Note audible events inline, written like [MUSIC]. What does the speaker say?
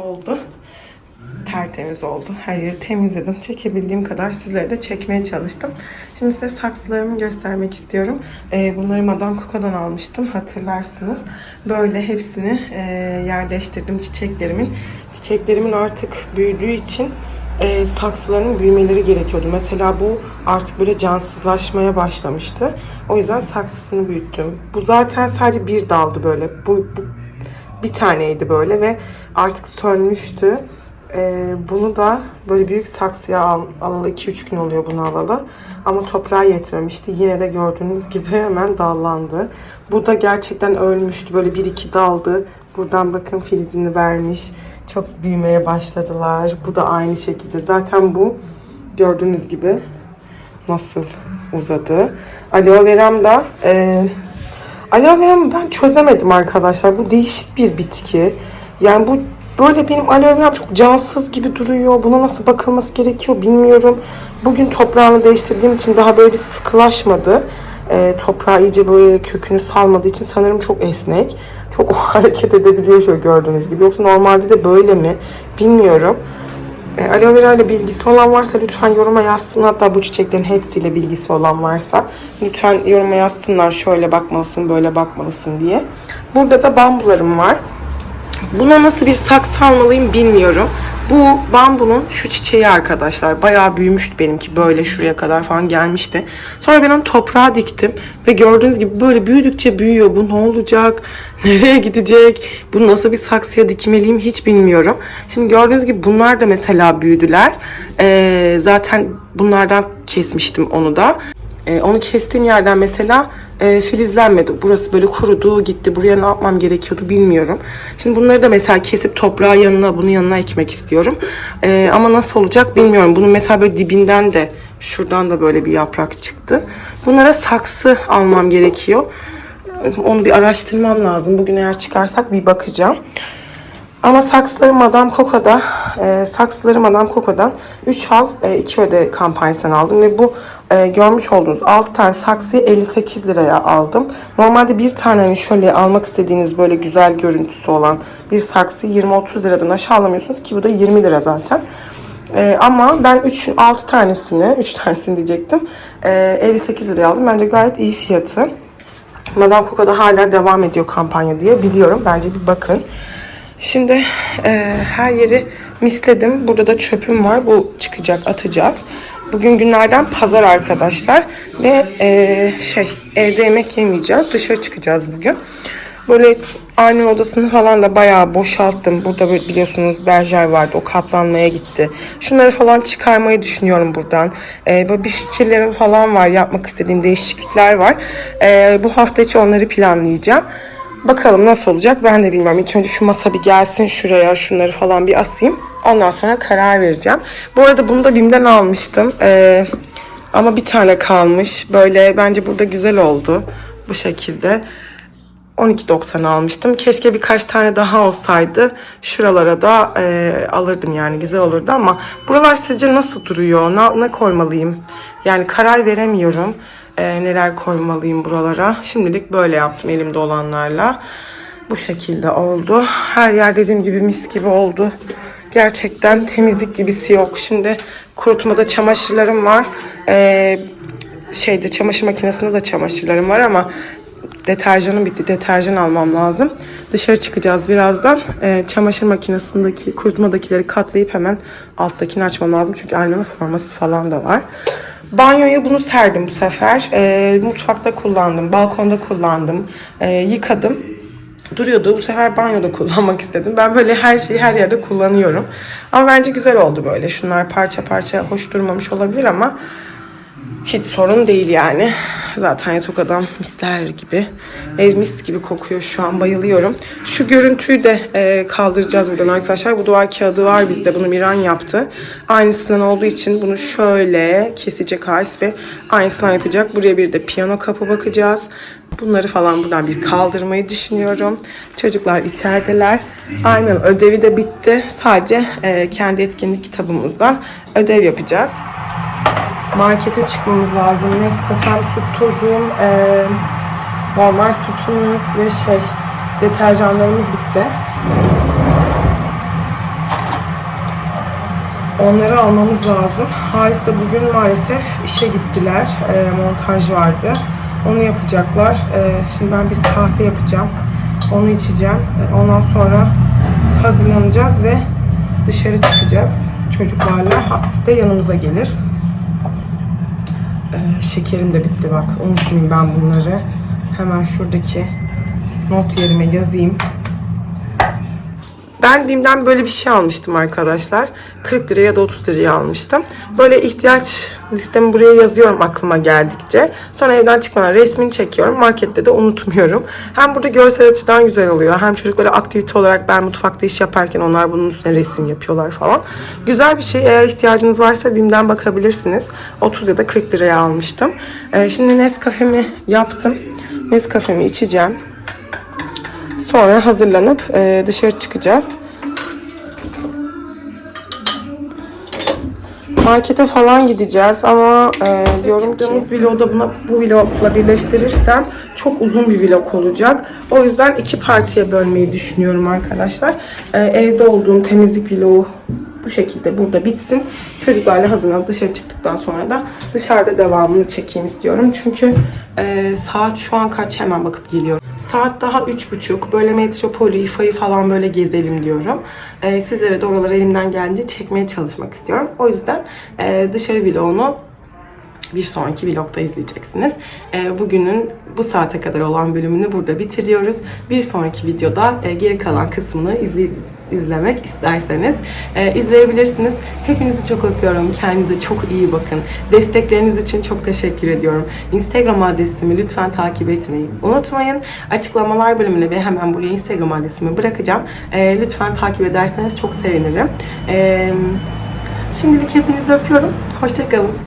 oldu. Tertemiz oldu. Her yeri temizledim. Çekebildiğim kadar sizlere de çekmeye çalıştım. Şimdi size saksılarımı göstermek istiyorum. Ee, bunları Madame Coco'dan almıştım. Hatırlarsınız. Böyle hepsini e, yerleştirdim çiçeklerimin. Çiçeklerimin artık büyüdüğü için e, saksılarının büyümeleri gerekiyordu. Mesela bu artık böyle cansızlaşmaya başlamıştı. O yüzden saksısını büyüttüm. Bu zaten sadece bir daldı böyle. Bu, bu bir taneydi böyle ve artık sönmüştü. Ee, bunu da böyle büyük saksıya al, alalı 2-3 gün oluyor bunu alalı. Ama toprağa yetmemişti. Yine de gördüğünüz gibi [LAUGHS] hemen dallandı. Bu da gerçekten ölmüştü. Böyle bir iki daldı. Buradan bakın filizini vermiş. Çok büyümeye başladılar. Bu da aynı şekilde. Zaten bu gördüğünüz gibi nasıl uzadı. Aloe veram da e, aloe veramı ben çözemedim arkadaşlar. Bu değişik bir bitki. Yani bu böyle benim aloe veram çok cansız gibi duruyor. Buna nasıl bakılması gerekiyor bilmiyorum. Bugün toprağını değiştirdiğim için daha böyle bir sıkılaşmadı. E, toprağı iyice böyle kökünü salmadığı için sanırım çok esnek. Çok [LAUGHS] hareket edebiliyor şöyle gördüğünüz gibi. Yoksa normalde de böyle mi bilmiyorum. E, aloe vera ile bilgisi olan varsa lütfen yoruma yazsın. Hatta bu çiçeklerin hepsiyle bilgisi olan varsa lütfen yoruma yazsınlar. Şöyle bakmalısın, böyle bakmalısın diye. Burada da bambularım var. Buna nasıl bir saksı almalıyım bilmiyorum. Bu bambunun şu çiçeği arkadaşlar. Bayağı büyümüştü benimki. Böyle şuraya kadar falan gelmişti. Sonra ben onu toprağa diktim. Ve gördüğünüz gibi böyle büyüdükçe büyüyor. Bu ne olacak? [LAUGHS] Nereye gidecek? Bu nasıl bir saksıya dikmeliyim hiç bilmiyorum. Şimdi gördüğünüz gibi bunlar da mesela büyüdüler. Ee, zaten bunlardan kesmiştim onu da. Ee, onu kestiğim yerden mesela e, filizlenmedi. Burası böyle kurudu gitti. Buraya ne yapmam gerekiyordu bilmiyorum. Şimdi bunları da mesela kesip toprağı yanına bunun yanına ekmek istiyorum. Ee, ama nasıl olacak bilmiyorum. Bunun mesela böyle dibinden de şuradan da böyle bir yaprak çıktı. Bunlara saksı almam gerekiyor. Onu bir araştırmam lazım. Bugün eğer çıkarsak bir bakacağım. Ama saksıları Madame Coco'da, e, saksıları Madame Coco'dan 3 al 2 öde kampanyasından aldım ve bu e, görmüş olduğunuz 6 tane saksıyı 58 liraya aldım. Normalde bir tane hani şöyle almak istediğiniz böyle güzel görüntüsü olan bir saksıyı 20-30 liradan aşağı alamıyorsunuz ki bu da 20 lira zaten. E, ama ben 3 6 tanesini, 3 tanesini diyecektim. E, 58 liraya aldım. Bence gayet iyi fiyatı. Madame Coco'da hala devam ediyor kampanya diye biliyorum. Bence bir bakın. Şimdi e, her yeri misledim. Burada da çöpüm var. Bu çıkacak, atacağız. Bugün günlerden pazar arkadaşlar. Ve e, şey evde yemek yemeyeceğiz. Dışarı çıkacağız bugün. Böyle annemin odasını falan da bayağı boşalttım. Burada biliyorsunuz berjer vardı. O kaplanmaya gitti. Şunları falan çıkarmayı düşünüyorum buradan. Ee, böyle bir fikirlerim falan var. Yapmak istediğim değişiklikler var. Ee, bu hafta içi onları planlayacağım. Bakalım nasıl olacak ben de bilmiyorum. İlk önce şu masa bir gelsin şuraya şunları falan bir asayım. Ondan sonra karar vereceğim. Bu arada bunu da BİM'den almıştım. Ee, ama bir tane kalmış. Böyle bence burada güzel oldu. Bu şekilde. 12.90 almıştım. Keşke birkaç tane daha olsaydı. Şuralara da e, alırdım yani güzel olurdu ama buralar sizce nasıl duruyor? Ne, ne koymalıyım? Yani karar veremiyorum. E, neler koymalıyım buralara. Şimdilik böyle yaptım elimde olanlarla. Bu şekilde oldu. Her yer dediğim gibi mis gibi oldu. Gerçekten temizlik gibisi yok. Şimdi kurutmada çamaşırlarım var. E, şeyde çamaşır makinesinde de çamaşırlarım var ama deterjanım bitti. Deterjan almam lazım. Dışarı çıkacağız birazdan. Ee, çamaşır makinesindeki kurutmadakileri katlayıp hemen alttakini açmam lazım. Çünkü annemin forması falan da var. Banyoya bunu serdim bu sefer. Ee, mutfakta kullandım. Balkonda kullandım. Ee, yıkadım. Duruyordu. Bu sefer banyoda [LAUGHS] kullanmak istedim. Ben böyle her şeyi her yerde kullanıyorum. Ama bence güzel oldu böyle. Şunlar parça parça hoş durmamış olabilir ama hiç sorun değil yani. Zaten yatak adam misler gibi. Ev mis gibi kokuyor şu an bayılıyorum. Şu görüntüyü de e, kaldıracağız buradan arkadaşlar. Bu duvar kağıdı var bizde. Bunu Miran yaptı. Aynısından olduğu için bunu şöyle kesecek Ais ve aynısından yapacak. Buraya bir de piyano kapı bakacağız. Bunları falan buradan bir kaldırmayı düşünüyorum. Çocuklar içerideler. Aynen ödevi de bitti. Sadece e, kendi etkinlik kitabımızdan ödev yapacağız markete çıkmamız lazım. Nescafe'm, süt tozum, e, normal sütümüz ve şey deterjanlarımız bitti. Onları almamız lazım. Halis de bugün maalesef işe gittiler. Ee, montaj vardı. Onu yapacaklar. Ee, şimdi ben bir kahve yapacağım. Onu içeceğim. Ee, Ondan sonra hazırlanacağız ve dışarı çıkacağız çocuklarla. Halis de yanımıza gelir. Ee, şekerim de bitti bak. Unutmayayım ben bunları. Hemen şuradaki not yerime yazayım. Ben BİM'den böyle bir şey almıştım arkadaşlar. 40 liraya ya da 30 liraya almıştım. Böyle ihtiyaç listemi buraya yazıyorum aklıma geldikçe. Sonra evden çıkmadan resmini çekiyorum. Markette de unutmuyorum. Hem burada görsel açıdan güzel oluyor. Hem çocuk aktivite olarak ben mutfakta iş yaparken onlar bunun üstüne resim yapıyorlar falan. Güzel bir şey. Eğer ihtiyacınız varsa BİM'den bakabilirsiniz. 30 ya da 40 liraya almıştım. Ee, şimdi Nescafe'mi yaptım. Nescafe'mi içeceğim. Sonra hazırlanıp e, dışarı çıkacağız. Markete falan gideceğiz ama e, diyorum ki vlogu buna bu vlogla birleştirirsem çok uzun bir vlog olacak. O yüzden iki partiye bölmeyi düşünüyorum arkadaşlar. E, evde olduğum temizlik vlogu bu şekilde burada bitsin. Çocuklarla hazırlanıp dışarı çıktıktan sonra da dışarıda devamını çekeyim istiyorum. Çünkü e, saat şu an kaç hemen bakıp geliyorum. Saat daha üç buçuk. Böyle Metropolü, İFA'yı falan böyle gezelim diyorum. E, sizlere de oraları elimden geldiğince çekmeye çalışmak istiyorum. O yüzden e, dışarı vlogunu bir sonraki vlogda izleyeceksiniz. Ee, bugünün bu saate kadar olan bölümünü burada bitiriyoruz. Bir sonraki videoda e, geri kalan kısmını izle izlemek isterseniz e, izleyebilirsiniz. Hepinizi çok öpüyorum. Kendinize çok iyi bakın. Destekleriniz için çok teşekkür ediyorum. Instagram adresimi lütfen takip etmeyi unutmayın. Açıklamalar bölümüne ve hemen buraya Instagram adresimi bırakacağım. E, lütfen takip ederseniz çok sevinirim. E, şimdilik hepinizi öpüyorum. Hoşçakalın.